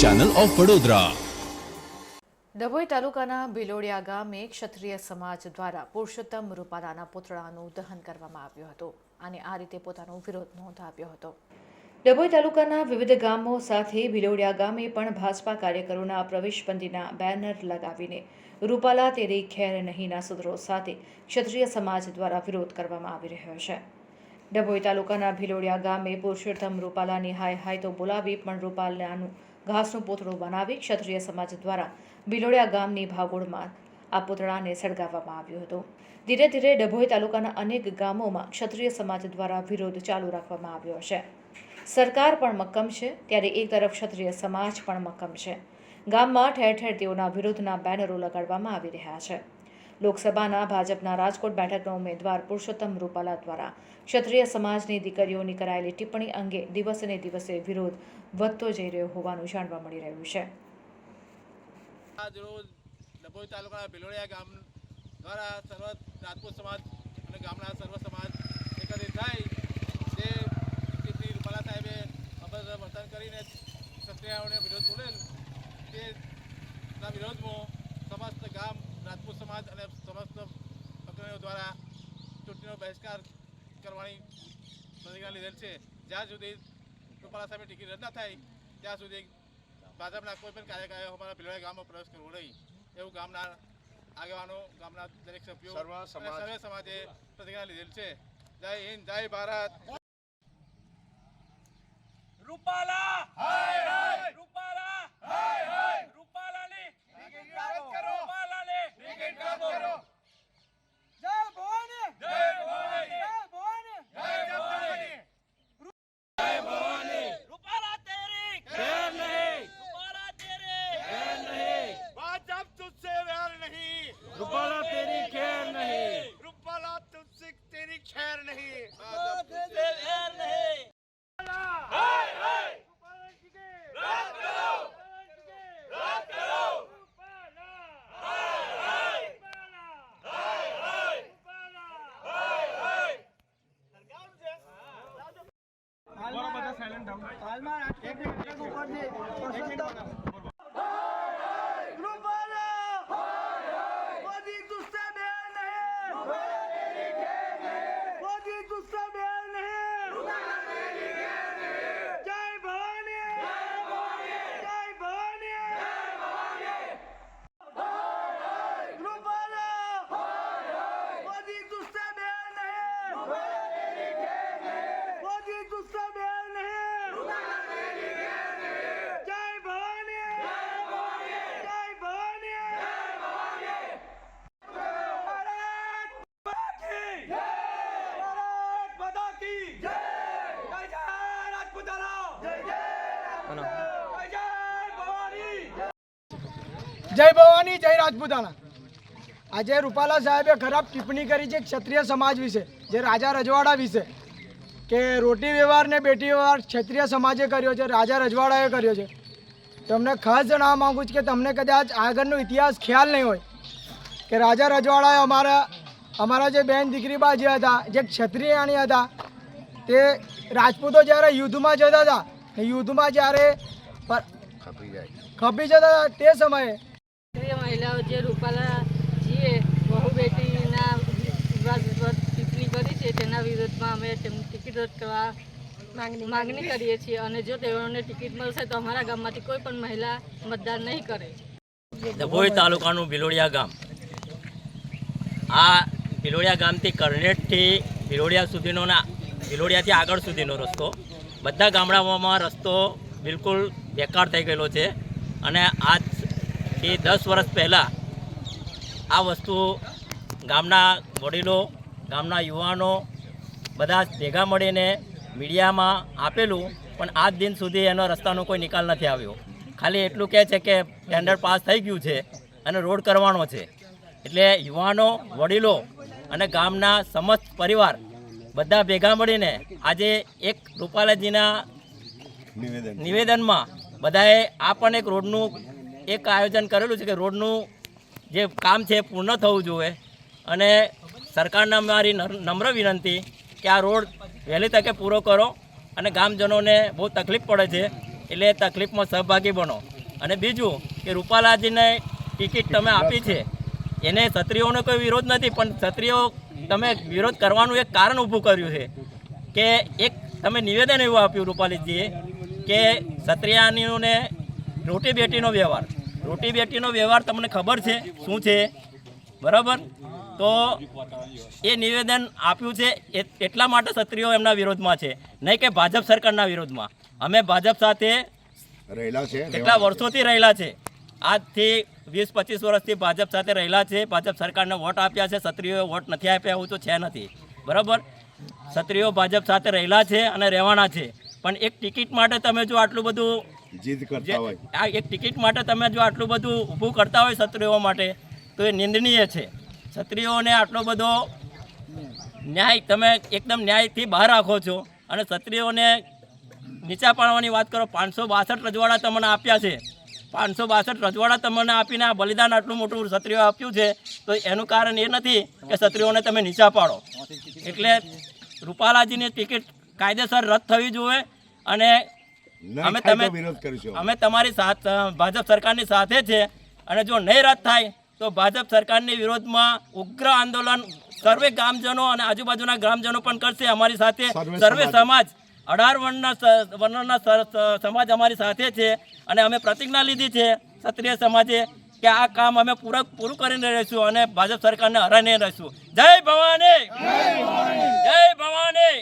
Channel of Vadodara Dabhoi તાલુકાના ભિલોડિયા ગામે ક્ષત્રિય સમાજ દ્વારા પુરુષોત્તમ રૂપાલાના પુતળાનું દહન કરવામાં આવ્યું હતું અને આ રીતે પોતાનો વિરોધ નોંધાવ્યો હતો. ડભોઈ તાલુકાના વિવિધ ગામો સાથે ભિલોડિયા ગામે પણ ભાજપા કાર્યકરોના પ્રવેશબંધીના બેનર લગાવીને રૂપાલા તેરી ખેર નહીંના સૂત્રો સાથે ક્ષત્રિય સમાજ દ્વારા વિરોધ કરવામાં આવી રહ્યો છે. ડભોઈ તાલુકાના ભિલોડિયા ગામે પુરુષોત્તમ રૂપાલાની હાય હાય તો બોલાવી પણ રૂપાલાનું ઘાસનું પૂતળું બનાવી ક્ષત્રિય સમાજ દ્વારા બિલોડિયા ગામની ભાગોળમાં આ પૂતળાને સળગાવવામાં આવ્યું હતું. ધીરે ધીરે ડભોઈ તાલુકાના અનેક ગામોમાં ક્ષત્રિય સમાજ દ્વારા વિરોધ ચાલુ રાખવામાં આવ્યો છે. સરકાર પણ મક્કમ છે, ત્યારે એક તરફ ક્ષત્રિય સમાજ પણ મક્કમ છે. ગામમાં ઠેર ઠેર તેઓના વિરોધના બેનરો લગાડવામાં આવી રહ્યા છે. લોકસભાના ભાજપના રાજકોટ બેઠકના ઉમેદવાર પુરુષોત્તમ રૂપાલા દ્વારા ક્ષત્રિય સમાજની દીકરીઓની કરાયેલી ટિપ્પણી અંગે દિવસે દિવસે વિરોધ વધતો જઈ રહ્યો હોવાનું જાણવા મળી રહ્યું છે. આજ રોજ ડભોઈ તાલુકાના ભિલોડિયા ગામ દ્વારા સર્વ રાજપૂત સમાજ અને સર્વ સમાજ થાય જે રૂપાલા સાહેબે અભદ્ર કરીને ક્ષત્રિયાઓને વિરોધ બોલેલ તેના વિરોધમાં સમસ્ત ગામ રાજપૂત સમાજ અને સમસ્ત અગ્રણીઓ દ્વારા ચૂંટણીનો બહિષ્કાર કરવાની પ્રતિજ્ઞા લીધેલ છે. જ્યાં સુધી રૂપાલા સામે ટિકિટ રદ ના થાય ત્યાં સુધી ભાજપના કોઈ પણ કાર્યકરો અમારા ભિલોડા ગામમાં પ્રવેશ કરવો નહીં. એવું ગામના આગેવાનો ગામના દરેક સભ્યો સર્વ સમાજે પ્રતિજ્ઞા લીધેલ છે. જય હિન્દ જય ભારત. રૂપાલા! હાલમાં એક મિનિટ ઉપર છે. Yeah! જય ભવાની જય રાજપૂતાના. આજે રૂપાલા સાહેબે ખરાબ ટિપ્પણી કરી છે ક્ષત્રિય સમાજ વિશે જે રાજા રજવાડા વિશે કે રોટી વ્યવહાર ને બેટી વ્યવહાર ક્ષત્રિય સમાજે કર્યો છે રાજા રજવાડાએ કર્યો છે. તમને ખાસ જણાવવા માગું છું કે તમને કદાચ આગળનો ઇતિહાસ ખ્યાલ નહીં હોય કે રાજા રજવાડાએ અમારા અમારા જે બેન દીકરી બા જે હતા જે ક્ષત્રિયાણી હતા તે રાજપૂતો જ્યારે યુદ્ધમાં જતા હતા યુદ્ધમાં જ્યારે ખપી જતા હતા તે સમયે મહિલાઓ જે રૂપાલાજીએ બહુ બેટીના વિવાદ વિવાદ ટિપ્પણી કરી છે તેના વિરોધમાં અમે તેમની ટિકિટ રદ કરવા માગણી કરીએ છીએ. અને જો તેઓને ટિકિટ મળશે તો અમારા ગામમાંથી કોઈ પણ મહિલા મતદાન નહીં કરે. ડભોઈ તાલુકાનું ભિલોડિયા ગામ. આ ભિલોડિયા ગામથી કરનેટથી ભિલોડિયા સુધીનો ના ભિલોડિયાથી આગળ સુધીનો રસ્તો. બધા ગામડાઓમાં રસ્તો બિલકુલ બેકાર થઈ ગયેલો છે. અને આજથી દસ વર્ષ પહેલાં આ વસ્તુ ગામના વડીલો ગામના યુવાનો બધા ભેગા મળીને મીડિયામાં આપેલું પણ આજ દિન સુધી એનો રસ્તાનો કોઈ નિકાલ નથી આવ્યો. ખાલી એટલું કહે છે કે ટેન્ડર પાસ થઈ ગયું છે અને રોડ કરવાનો છે. એટલે યુવાનો વડીલો અને ગામના સમસ્ત પરિવાર બધા ભેગા મળીને આજે એક રૂપાલાજીના નિવેદનમાં બધાએ આ પણ એક રોડનું એક આયોજન કરેલું છે કે રોડનું જે કામ છે એ પૂર્ણ થવું જોઈએ. અને સરકારને મારી નમ્ર વિનંતી કે આ રોડ વહેલી તકે પૂરો કરો અને ગામજનોને બહુ તકલીફ પડે છે, એટલે તકલીફમાં સહભાગી બનો. અને બીજું કે રૂપાલાજીને ટિકિટ તમે આપી છે, એને ક્ષત્રિયોનો કોઈ વિરોધ નથી, પણ ક્ષત્રિયો તમે વિરોધ કરવાનું એક કારણ ઊભું કર્યું છે. કે એક તમે નિવેદન એવું આપ્યું રૂપાલીજીએ કે ક્ષત્રિયાનીઓને રોટી બેટીનો વ્યવહાર. રોટી બેટીનો વ્યવહાર તમને ખબર છે શું છે? બરાબર? તો એ નિવેદન આપ્યું છે એટલા માટે ક્ષત્રિયો એમના વિરોધમાં છે નહીં કે ભાજપ સરકારના વિરોધમાં. અમે ભાજપ સાથે રહેલા છે કેટલા વર્ષોથી રહેલા છે? આજથી વીસ પચીસ વર્ષથી ભાજપ સાથે રહેલા છે ભાજપ સરકારને વોટ આપ્યા છે ક્ષત્રિયોએ વોટ નથી આપ્યા એવું તો છે નથી. બરાબર? ક્ષત્રિયો ભાજપ સાથે રહેલા છે અને રહેવાના છે. પણ એક ટિકિટ માટે તમે જો આટલું બધું જીદ કરતા હોય. આ એક ટિકિટ માટે તમે જો આટલું બધું ઊભું કરતા હોય ક્ષત્રિયો માટે તો એ નિંદનીય છે. ક્ષત્રિયોને આટલો બધો ન્યાય તમે એકદમ ન્યાયથી બહાર રાખો છો અને ક્ષત્રિયોને નીચા પાડવાની વાત કરો પાંચસો બાસઠ રજવાડા તમને આપ્યા છે. પાંચસો બાસઠ રજવાડા તમને આપીને આ બલિદાન આટલું મોટું ક્ષત્રિયો આપ્યું છે તો એનું કારણ એ નથી કે ક્ષત્રિયોને તમે નીચા પાડો. એટલે રૂપાલાજીની ટિકિટ કાયદેસર રદ થવી જોઈએ અને અમે તમે વિરોધ કરીશું. અમે તમારી સાથ ભાજપ સરકારની સાથે છે અને જો નહીં રદ થાય તો ભાજપ સરકારની વિરોધમાં ઉગ્ર આંદોલન સર્વે ગામજનો અને આજુબાજુના ગ્રામજનો પણ કરશે અમારી સાથે. સર્વે સમાજ. અઢાર વર્ણના વર્ણના સમાજ અમારી સાથે છે અને અમે પ્રતિજ્ઞા લીધી છે ક્ષત્રિય સમાજે કે આ કામ અમે પૂરા પૂરું કરીને રહીશું અને ભાજપ સરકારને હરાઈને રહીશું. જય ભવાની! જય ભવાની!